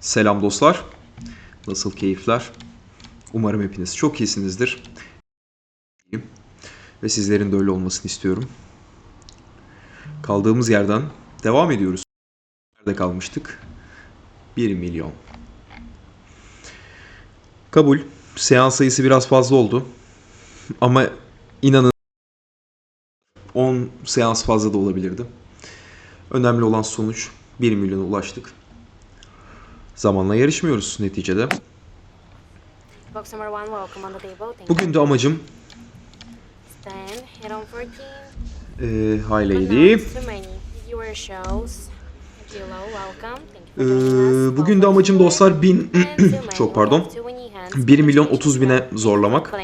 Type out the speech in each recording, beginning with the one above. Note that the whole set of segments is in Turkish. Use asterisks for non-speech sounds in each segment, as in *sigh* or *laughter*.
Selam dostlar. Nasıl keyifler? Umarım hepiniz çok iyisinizdir. Ve sizlerin de öyle olmasını istiyorum. Kaldığımız yerden devam ediyoruz. Nerede kalmıştık? 1 milyon. Kabul. Seans sayısı biraz fazla oldu. Ama inanın 10 seans fazla da olabilirdi. Önemli olan sonuç 1 milyona ulaştık. Zamanla yarışmıyoruz neticede. Table. Thank Bugün de amacım you. Stand, hit on 14. eee High But Lady. bugün de amacım dostlar 1000 And too many. çok pardon. have too many hands. 1 milyon Which 30 means bine zorlamak.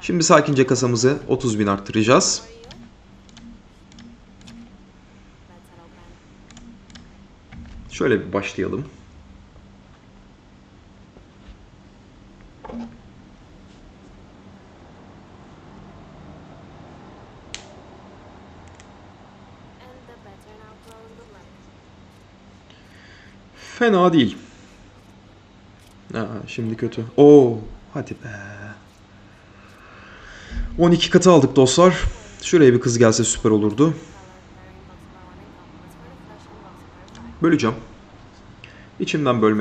Şimdi sakince kasamızı 30 bin arttıracağız. Şöyle bir başlayalım. Fena değil. Aa, şimdi kötü. Oo, hadi be. 12 katı aldık dostlar. Şuraya bir kız gelse süper olurdu. Color pairing box number one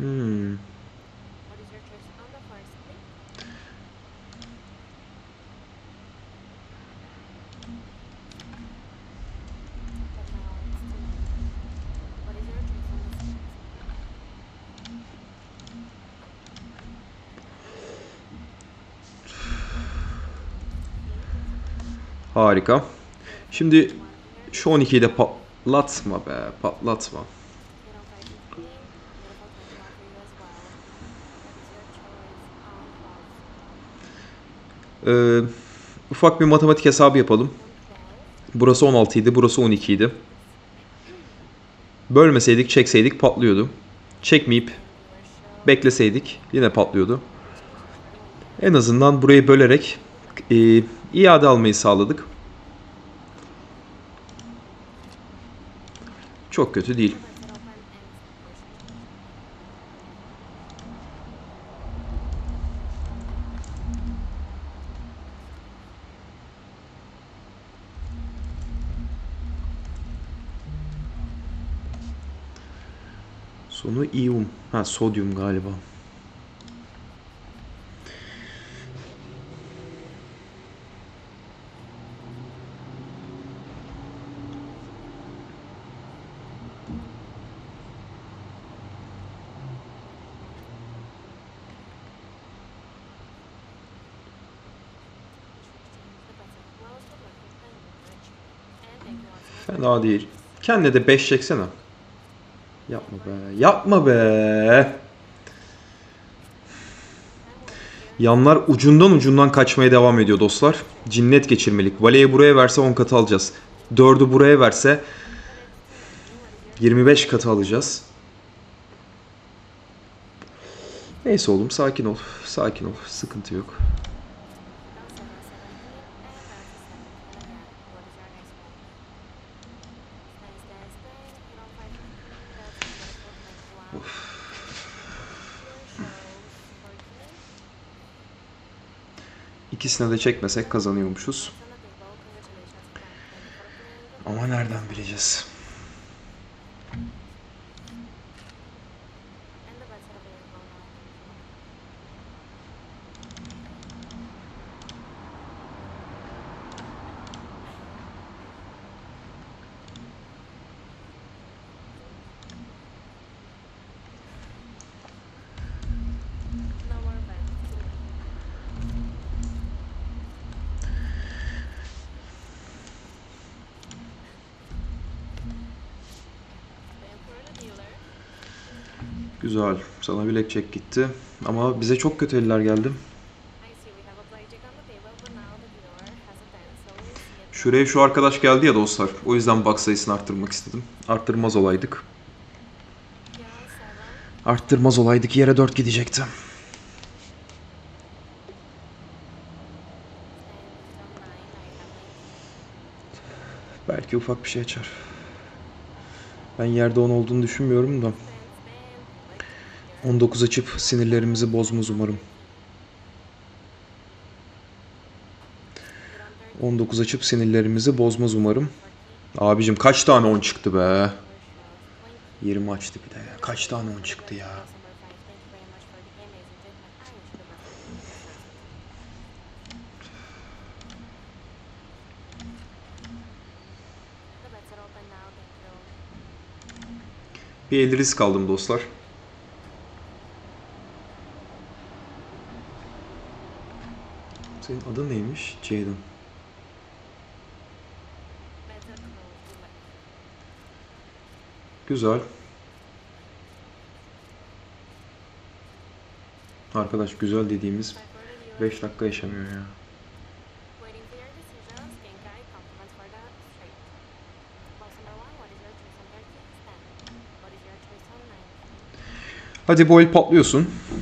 and Harika. Şimdi şu 12'yi de patlatma be. Patlatma. Ee, ufak bir matematik hesabı yapalım. Burası 16 idi, burası 12 idi. Bölmeseydik, çekseydik patlıyordu. Çekmeyip bekleseydik yine patlıyordu. En azından burayı bölerek e, iade almayı sağladık. Çok kötü değil. Sonu iyum. Ha sodyum galiba. Fena değil. Kendine de 5 çeksene. Yapma be. Yapma be. Yanlar ucundan ucundan kaçmaya devam ediyor dostlar. Cinnet geçirmelik. Vale'yi buraya verse 10 katı alacağız. 4'ü buraya verse 25 katı alacağız. Neyse oğlum sakin ol. Sakin ol. Sıkıntı yok. İkisine de çekmesek kazanıyormuşuz. Güzel. Sana bilek çek gitti. Ama bize çok kötü eller geldi. Şuraya şu arkadaş geldi ya dostlar. O yüzden bak sayısını arttırmak istedim. Arttırmaz olaydık. Arttırmaz olaydık yere 4 gidecekti. Belki ufak bir şey açar. Ben yerde 10 olduğunu düşünmüyorum da. 19 açıp sinirlerimizi bozmaz umarım. 19 açıp sinirlerimizi bozmaz umarım. Abicim kaç tane 10 çıktı be? 20 açtı bir de. Kaç tane 10 çıktı ya? Bir el risk aldım dostlar. Senin adın neymiş? Jaden. Güzel. Arkadaş güzel dediğimiz 5 dakika yaşamıyor ya. Waiting for your decisions.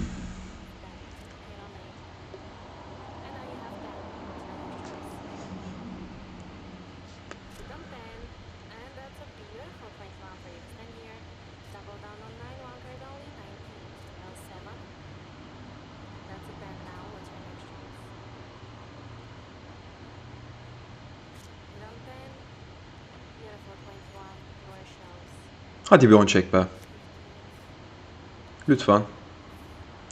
Hadi bir 10 çek be. Lütfen.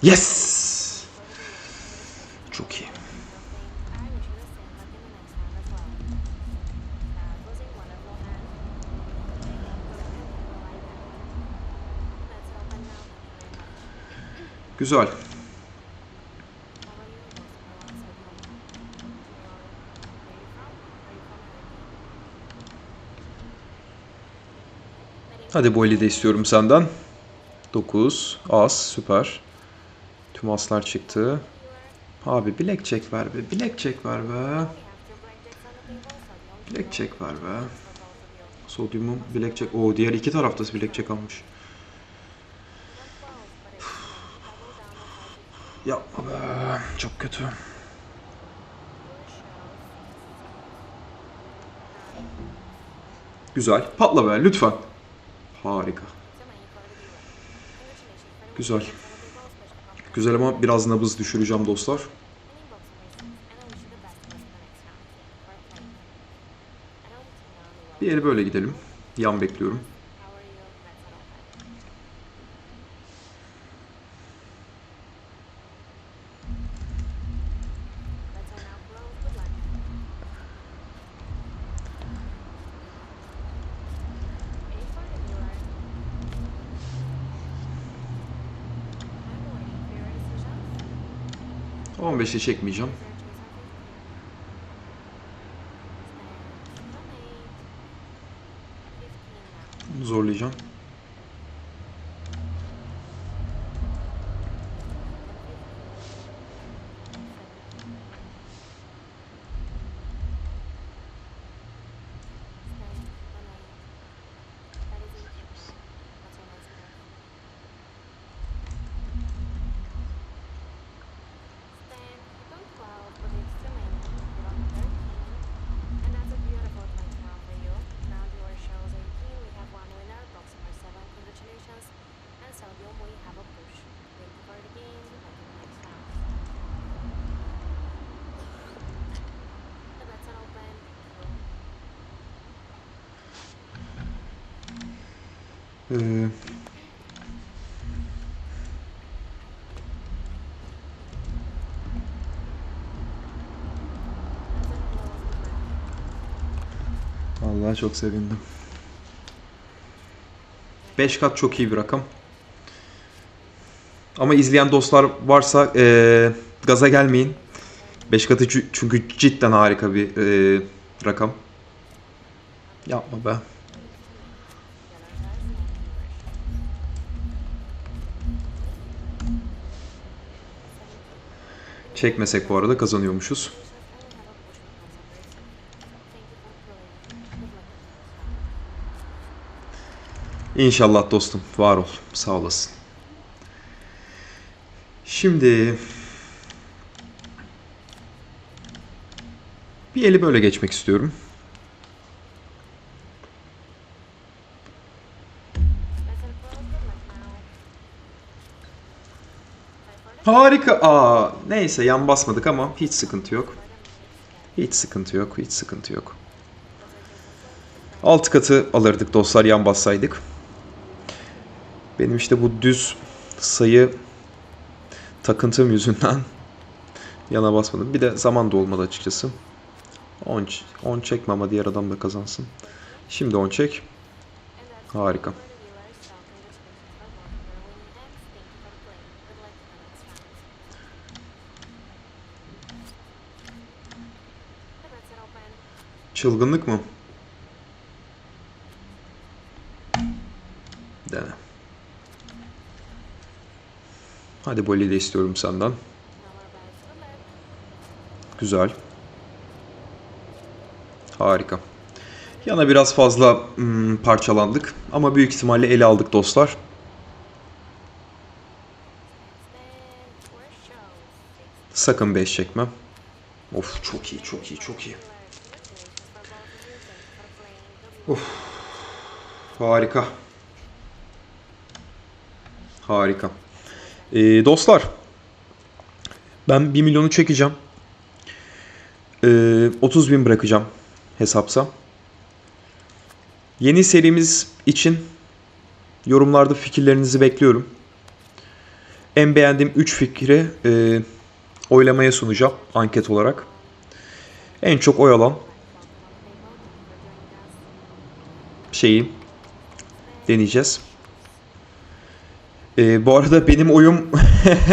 Yes! Çok iyi. I Hadi bu eli de istiyorum senden. 9. As. Süper. Tüm aslar çıktı. Abi bilek çek ver be. Bilek çek ver be. Bilek çek ver be. Sodyumum bilek çek. Oo diğer iki tarafta bilek çek almış. Not 12, but it's double down on five. Yapma be. Çok kötü. Güzel. Patla be lütfen. Harika. Güzel. Güzel ama biraz nabız düşüreceğim dostlar. Winning box number six, and 15'e çekmeyeceğim. Zorlayacağım. Ee, Vallahi çok sevindim. 5 kat çok iyi bir rakam. Ama izleyen dostlar varsa eee, gaza gelmeyin. 5 katı çü- çünkü cidden harika bir eee, rakam. Yapma be. Çekmesek bu arada kazanıyormuşuz. İnşallah dostum. Var ol. Sağ olasın. Şimdi bir eli böyle geçmek istiyorum. Harika. Aa, neyse yan basmadık ama hiç sıkıntı yok. Hiç sıkıntı yok. Hiç sıkıntı yok. Alt katı alırdık dostlar yan bassaydık. Benim işte bu düz sayı takıntım yüzünden *laughs* yana basmadım. Bir de zaman da olmadı açıkçası. 10 10 çekme ama diğer adam da kazansın. Şimdi 10 çek. Harika. Çılgınlık mı? Dene. Hadi Bolly de istiyorum senden. Güzel. Harika. Yana biraz fazla hmm, parçalandık ama büyük ihtimalle ele aldık dostlar. Sakın 5 çekme. Of çok iyi çok iyi çok iyi. Harika. Harika. Ee, dostlar. Ben 1 milyonu çekeceğim. Ee, 30 bin bırakacağım hesapsa. Yeni serimiz için yorumlarda fikirlerinizi bekliyorum. En beğendiğim 3 fikri e, oylamaya sunacağım anket olarak. En çok oy alan şeyi deneyeceğiz. Ee, bu arada benim oyum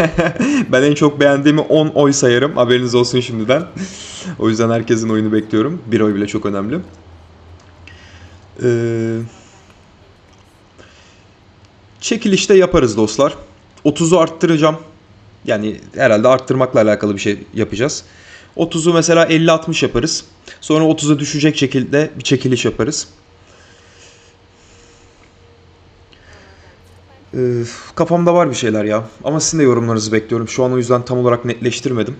*laughs* ben en çok beğendiğimi 10 oy sayarım. Haberiniz olsun şimdiden. o yüzden herkesin oyunu bekliyorum. Bir oy bile çok önemli. Ee, çekilişte yaparız dostlar. 30'u arttıracağım. Yani herhalde arttırmakla alakalı bir şey yapacağız. 30'u mesela 50-60 yaparız. Sonra 30'a düşecek şekilde bir çekiliş yaparız. Ee, kafamda var bir şeyler ya. Ama sizin de yorumlarınızı bekliyorum. Şu an o yüzden tam olarak netleştirmedim.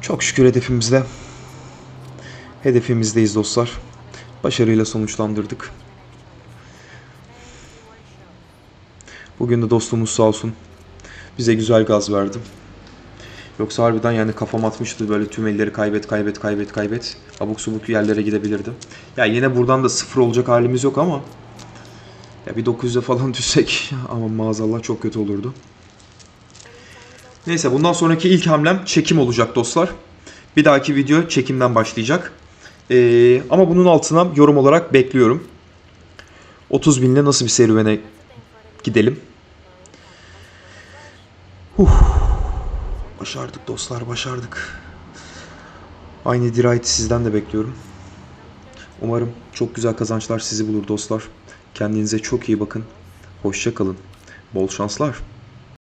Çok şükür hedefimizde. Hedefimizdeyiz dostlar. Başarıyla sonuçlandırdık. Bugün de dostumuz sağ olsun. Bize güzel gaz verdi. Yoksa harbiden yani kafam atmıştı böyle tüm elleri kaybet kaybet kaybet kaybet. Abuk subuk yerlere gidebilirdim. Ya yine buradan da sıfır olacak halimiz yok ama ya bir 900'e falan *laughs* düşsek ama maazallah çok kötü olurdu. Neyse bundan sonraki ilk hamlem çekim olacak dostlar. Bir dahaki video çekimden başlayacak. Ee, ama bunun altına yorum olarak bekliyorum. 30 binle nasıl bir serüvene gidelim. Huh. Başardık dostlar başardık. Aynı dirayeti sizden de bekliyorum. Umarım çok güzel kazançlar sizi bulur dostlar. Kendinize çok iyi bakın. Hoşça kalın. Bol şanslar.